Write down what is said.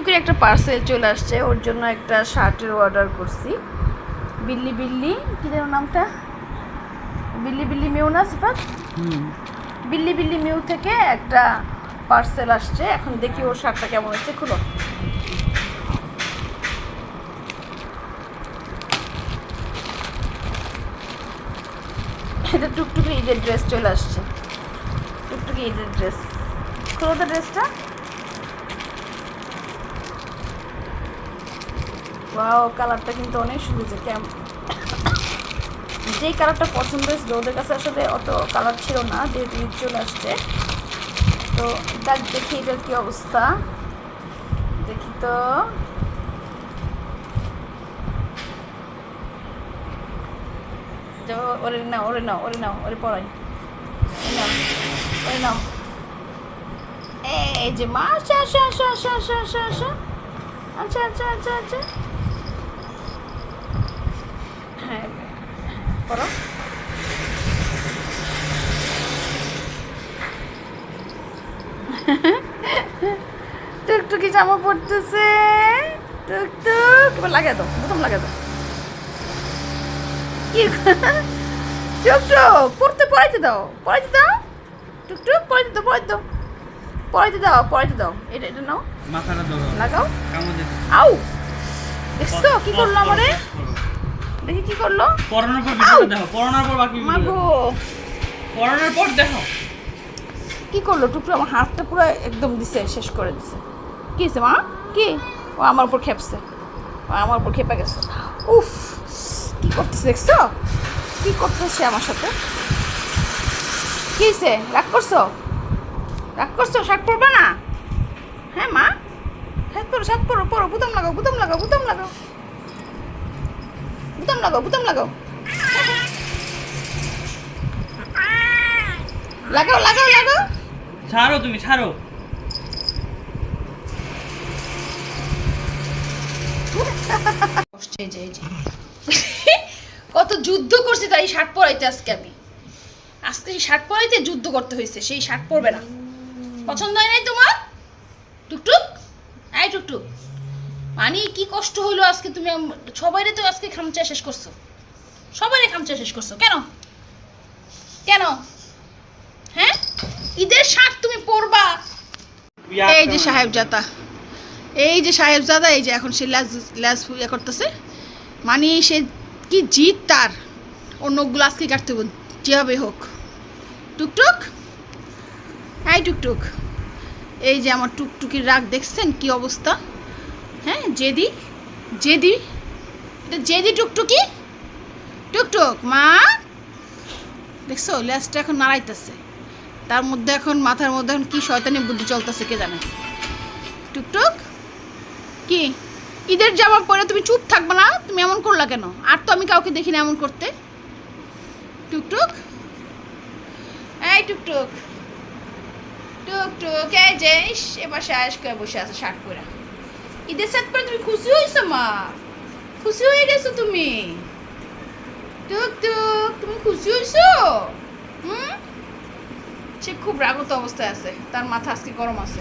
টুকুর একটা পার্সেল চলে আসছে ওর জন্য একটা শার্টের অর্ডার করছি। বিল্লি বিল্লি কি যেন নামটা? বিল্লি বিল্লি মিউ না সিফাত? বিল্লি বিল্লি মিউ থেকে একটা পার্সেল আসছে এখন দেখি ওর শার্টটা কেমন হচ্ছে খুলো। এটা টুকটুকি ঈদের ড্রেস চলে আসছে। টুকটুকি ঈদের ড্রেস খুলো তো ড্রেসটা ওয়াও কালারটা কিন্তু অনেক সুন্দর কেম যেই কালারটা পছন্দ হয়েছিল ওদের কাছে আসলে অত কালার ছিল না, যেহেতু ঈদ চলে আসছে। তো দেখ, দেখি এটার কি অবস্থা। দেখি তো। ওরে নাও ওরে নাও ওরে নাও, ওরে পড়াই। নাও, ওরে নাও। এই যে মা আসা আসা আসা আসা আসা আসা। আচ্ছা আচ্ছা আচ্ছা আচ্ছা হ্যাঁ করো টুকটুকি জামা পড়তেছে টুকটুক। এবার লাগিয়ে দাও বোতাম লাগিয়ে দাও। কি? টুকটুক পড়তে পড়াইতে দাও পড়াইতে দাও। টুকটুক পড়াইতে দাও পড়াইতে দাও। পড়াইতে দাও পড়াইতে দাও। এটা এটা নাও। মাথাটা ধরো। লাগাও। আউ! দেখছ কি করল আমারে? দেখি কি করল? পড়ানোর পর দেখো পড়ানোর পর বাকি মা ভিডিও পড়ানোর পর দেখো। কি করল? টুকরো আমার হাতটা পুরো একদম দিছে, শেষ করে দিছে। কি মা? কি? ও আমার উপর খেপছে। ও আমার উপর খেপে গেছে। উফ, কি করতেছে দেখছ? কি করতেছে আমার সাথে? কি হয়েছে রাগ করছ? রাগ করছ? শাক পরবে না? হ্যাঁ মা? শাক পরো শাক পরো পরো বুতাম লাগাও বুতাম লাগাও বুতাম লাগাও। বুতাম লাগাও বুতাম লাগাও। লাগাও লাগাও লাগাও। ছাড়ো তুমি, ছাড়ো। কত যুদ্ধ করছি তাই শার্ট পরাইতে আজকে আমি। আজকে এই শার্ট পরাইতে যুদ্ধ করতে হয়েছে, সেই শার্ট পরবে না। পছন্দ হয় নাই তোমার? টুকটুক? আই টুকটুক। মানে কি কষ্ট হলো আজকে তুমি সবাইরে তো আজকে খামচা শেষ করছ। সবাইরে খামচা শেষ করছ। কেন? কেন? হ্যাঁ? ঈদের শার্ট এই যে সাহেবজাদা। এই যে সাহেবজাদা এই যে এখন সে ল্যাজ ল্যাজ ইয়ে করতেছে। মানে সে কি জিত তার। অন্য আজকে কাটতে হবে যেভাবে হোক। টুকটুক? এই টুকটুক। এই যে আমার টুকটুকির রাগ দেখছেন কি অবস্থা? হ্যাঁ জেদি? জেদি? এটা জেদি টুকটুকি? টুকটুক মা! দেখছ ল্যাজটা এখন নাড়াইতেছে। তার মধ্যে এখন, মাথার মধ্যে এখন কি শয়তানি বুদ্ধি চলতেছে কে জানে? টুকটুক? কি? ঈদের জামা পরে তুমি চুপ থাকবে না? তুমি এমন করলা কেন? আর তো আমি কাউকে দেখি না এমন করতে। টুকটুক? এই টুকটুক। টুকটুক, এই যে এবার শেষ করে বসে আছে শার্ট পরে। ঈদের সাথে পরে তুমি খুশি হয়েছো মা? খুশি হয়ে গেছো তুমি? টুকটুক, তুমি খুশি হয়েছো সে খুব রাগত অবস্থায় আছে। তার মাথা আজকে গরম আছে।